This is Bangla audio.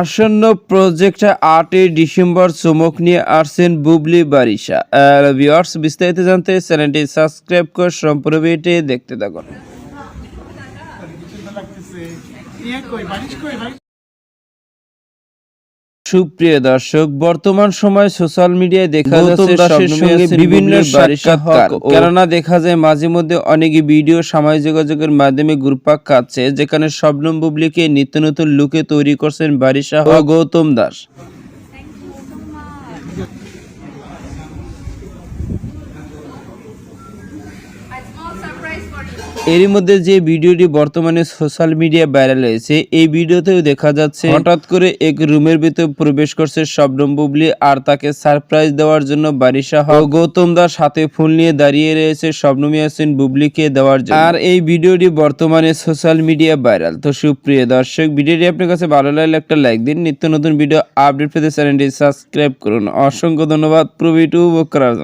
আসন্ন প্রজেক্ট আটই ডিসেম্বর চমক নিয়ে আসছেন বুবলি বারিশা। ভিউয়ার্স, বিস্তারিত জানতে চ্যানেলটি সাবস্ক্রাইব করে সম্পূর্ণ দেখতে থাকুন। সুপ্রিয় দর্শক বর্তমান সময় সোশ্যাল মিডিয়ায় দেখা যাচ্ছে সঙ্গে বিভিন্ন সাক্ষাৎকার কেননা দেখা যায় মাঝে মধ্যে অনেকে ভিডিও সামাজিক যোগাযোগের মাধ্যমে ঘুরপাক খাচ্ছে যেখানে শবনম বুবলিকে নিত্য নতুন লুকে তৈরি করছেন বারিশাহ ও গৌতম দাস। এরই মধ্যে যে ভিডিওটি বর্তমানে সোশ্যাল মিডিয়া ভাইরাল হয়েছে, এই ভিডিওতেও দেখা যাচ্ছে হঠাৎ করে এক রুমের ভিতরে প্রবেশ করছে শবনম বুবলি আর তাকে সারপ্রাইজ দেওয়ার জন্য বারিশা ও গৌতম দাস হাতে ফুল নিয়ে দাঁড়িয়ে রয়েছে শবনম ইয়াসিন বুবলিকে দেওয়ার জন্য। আর এই ভিডিওটি বর্তমানে সোশ্যাল মিডিয়া ভাইরাল। তো সুপ্রিয় দর্শক, ভিডিওটি আপনার কাছে ভালো লাগলে একটা লাইক দিন। নিত্য নতুন ভিডিও আপডেট পেতে চ্যানেলটি সাবস্ক্রাইব করুন। অসংখ্য ধন্যবাদ। প্রবি টু করার